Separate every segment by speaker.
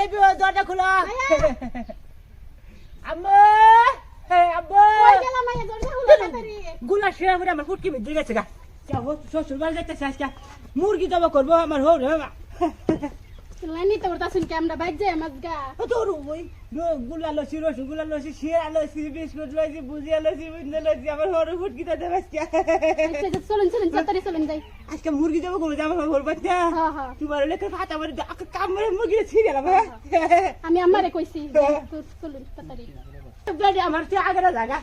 Speaker 1: আলে বিও দরজা খোলো। আম্মু আব্বা। গুলা শেয়া করে আমার ফুটকি বেঁধে গেছে গা। শ্বশুর বাড়ি যাইতেছে আজকে। মুরগি দাবা করব আমার হোর
Speaker 2: লাইনি আমরা বাইক যাই গা।
Speaker 1: তোর ওই গুলা লসি রসগোল্লা লসি শিরা লসি বিস্কুট লসি ভুজিয়া লসি বুঝলে লসি আমার হোর ফুটকিটা দেবে আজকে
Speaker 2: আচ্ছা চলুন চলুন তাড়াতাড়ি চলুন যাই।
Speaker 1: আজকে মুরগি বাচ্চা
Speaker 2: হ্যাঁ হ্যাঁ
Speaker 1: তোমার লেখা কাম মুরগি ছিঁড়ে গেলাম
Speaker 2: আমি আমারে কইছি তো চলুন তাড়াতাড়ি।
Speaker 1: বেড়ে আমার চেয়ে আগে জায়গা।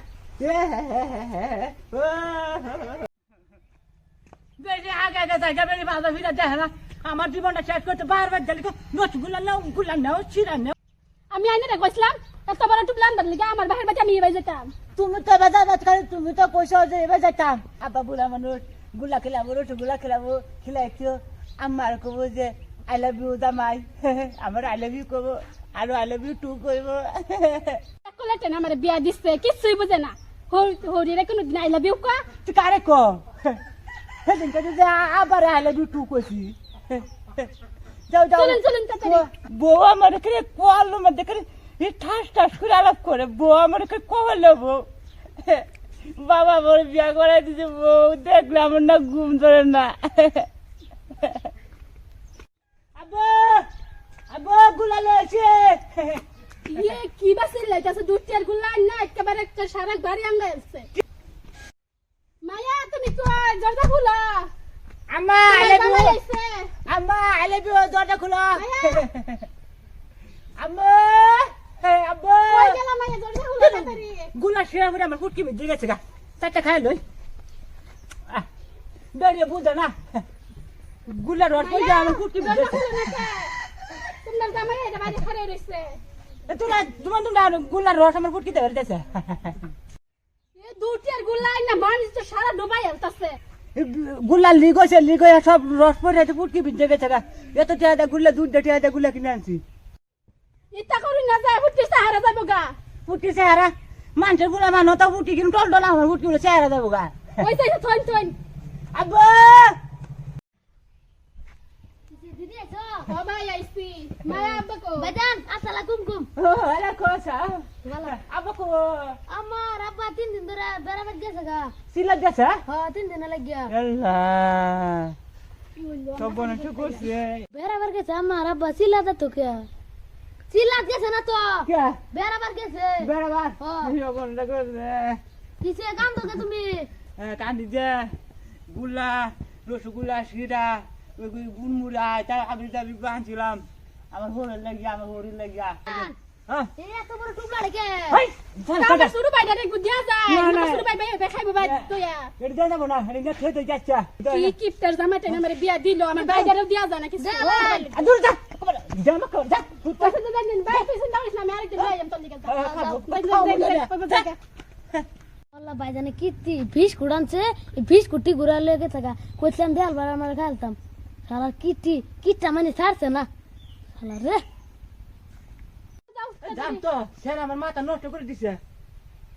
Speaker 1: আগে আগে জায়গা বেড়ে বাবা ফিরে দেখে না। আমার জীবনটা শেষ করতে বারবার জানি রসগুল্লা নাও গুলা নাও চিরা নাও।
Speaker 2: আমি আইনে রে কইছিলাম এত বড় টুপলান বদলে আমার বাহির বাচ্চা আমি এবার যেতাম।
Speaker 1: তুমি তো এবার যাবে করে তুমি তো কইছো যে এবার যাইতাম আব্বা বুড়া মানুষগুলা খেলাবো রসগুল্লা খেলাবো খেলাইছো আমার কবো যে আই লাভ ইউ জামাই। আমার আই লাভ ইউ কবো আর আই লাভ ইউ টু কইব।
Speaker 2: কলেটেন আমার বিয়া দিচ্ছে কিছুই বুঝে না। হরিরে কোনো দিন আই লাভ ইউ কা
Speaker 1: তুই কারে ক সেদিনকে যে আবার আই লাভ ইউ টু কইছি। যাও যাও।
Speaker 2: চলুন চলুন তাড়াতাড়ি।
Speaker 1: বউ আমার এখানে কল মধ্যে করে এই ঠাস ঠাস করে আলাপ করে। বউ আমার এখানে কল বউ। বাবা বড় বিয়া করাই দিছে বউ দেখলে আমার না ঘুম ধরে না। আব্বু আব্বু গুলা লয়েছে
Speaker 2: ইয়ে কি বাসিল লাইতাছে দুটিয়ারগুলা না একেবারে একটা সারা বাড়ি আঙ্গা আছে মায়া তুমি তো খুলো।
Speaker 1: আম্মা
Speaker 2: তোমার
Speaker 1: আলে
Speaker 2: জামাই আইছে।
Speaker 1: আম্মা আলে দরজা খুলো। আম্মা আব্বু। গুলা শেয়া করে আমার ফুটকি বেঁধে গেছে গা। চারটা খাই লই। বেরিয়ে বুঝে না। গুলা রড পড়ে আমার ফুটকি বেঁধে
Speaker 2: দরজা খুলো না কে? তোমার জামাই এটা বাইরে খাড়ে রইছে।
Speaker 1: তোরা তোমার তোমরা গুলার রস আমার ফুটকি দেবে দিতেছে
Speaker 2: এ গুলা না মানুষ তো সারা ডুবাই আলতাছে।
Speaker 1: গুলা লিগ হয়েছে লিগ হয়ে সব রস পড়ে আছে ফুটকি বেঁধে গেছে গা। এত টিয়া গুলা দুধ দিয়ে টিয়া গুলা কিনে আনছি।
Speaker 2: ইতা করি না যায় ফুটি সাহারা যাব গা।
Speaker 1: ফুটকি চেহারা? মানুষেরগুলা মানুষ তো ফুটকি কিন্তু টল টল আমার ফুটকি গুলো চেহারা দেবো গা।
Speaker 2: ওই যাই থইন থইন।
Speaker 1: আব্বা!
Speaker 3: দিদি আছো
Speaker 2: ও আইছি মায়া আব্বা কো
Speaker 1: আব্বা কো
Speaker 3: আব্বা তিন দিন ধরে বেড়াবার গেছে গা
Speaker 1: সিলা গেছে
Speaker 3: হ্যাঁ তিন দিন লাগিয়া
Speaker 1: আল্লাহ সব বনছে করছে
Speaker 3: বেড়াবার গেছে আমার আব্বা চিল্লাতে তো কে চিল্লাত গেছে না তো
Speaker 1: কে
Speaker 3: বেড়াবার গেছে
Speaker 1: বেড়াবার
Speaker 3: হ্যাঁ।
Speaker 1: সব বনছে করছে
Speaker 3: কিসে কাম তো তুমি
Speaker 1: কান্দি যে গুলা রসগোল্লা শিরা গুনমুড়া তার আবি দাবি বাঁধছিলাম আমার হরির লাগিয়া আমার হরির লাগিয়া কাটা।
Speaker 2: বিয়া দিল আমার বাইরেও দিয়া যায় না কিছু
Speaker 1: দূর যা জামা কর যা
Speaker 2: পয়সা তো দেন ভাই পয়সা দাও না আমি আরেকদিন যাই আমি চলে গেলাম
Speaker 3: আল্লাহ ভাই জানে কীর্তি ফিস কুড়ানছে ফিস কুটি ঘুরা লেগে থাকা কইছিলাম দেয়াল বার আমার খেলতাম শালা কীর্তি কীটটা মানে ছাড়ছে না। শালা রে।
Speaker 1: জান তো স্যার আমার মাথা নষ্ট করে দিছে।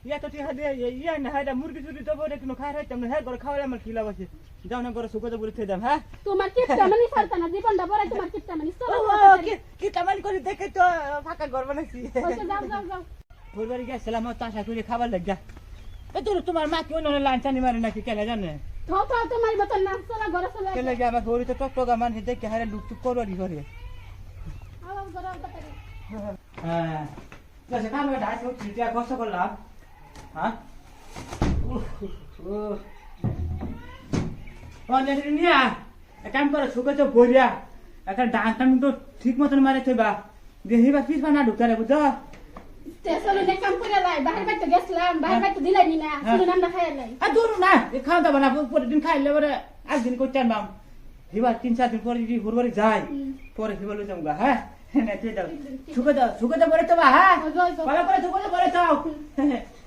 Speaker 1: ইয়া তো ঠিক আছে ইয়া না হাইটা মুরগি চুরি কোনো খাই রাখতাম না। হ্যাঁ করে খাওয়ালে আমার খিলা বাসে যাও না করে বলে দাম হ্যাঁ?
Speaker 2: তোমার কিপটা মানে ছাড়তা না জীবনটা বড় তোমার কিপটা মানে চলো
Speaker 1: ও, কি কি কামালি করে দেখে তো ফাঁকা ঘর বানাইছি।
Speaker 2: যাও যাও যাও।
Speaker 1: গেছিলাম করে খাবার লাগা। এ তোর তোমার মা কি অন্য লাঞ্চানি মারে নাকি কেন জানে?
Speaker 2: তো তো তোমার মতন না চলো ঘরে চলে।
Speaker 1: কেন লাগে আমার হরি তো টকটকা মানুষ দেখে হারে লুকটুক করে
Speaker 2: ঘরে।
Speaker 1: আচ্ছা কামে ঢাকা উঠছি যা কষ্ট করলাম হ্যাঁ? নিয়া এক কাম করো শুকে তো বলিয়া একটা ডাং টাং তো ঠিক মতন মারে থইবা দেহিবা পিস না ঢুকতে রে বুঝছ
Speaker 2: তে চলো নে কাম করে লাই বাহির বাইতে গেছিলাম বাহির বাইতে দিলাই নি না শুনে নামটা খাই লাই।
Speaker 1: আর দূর না এ খাওয়া দাওয়া না প্রতিদিন খাইলে পরে একদিন করতে আনবাম। এবার তিন চার দিন পরে যদি যাই পরে হিবার লই যাব হ্যাঁ? দাও। শুকে দাও শুকে দাও পরে তো বা হ্যাঁ। ভালো করে শুকে দাও। পরে যাও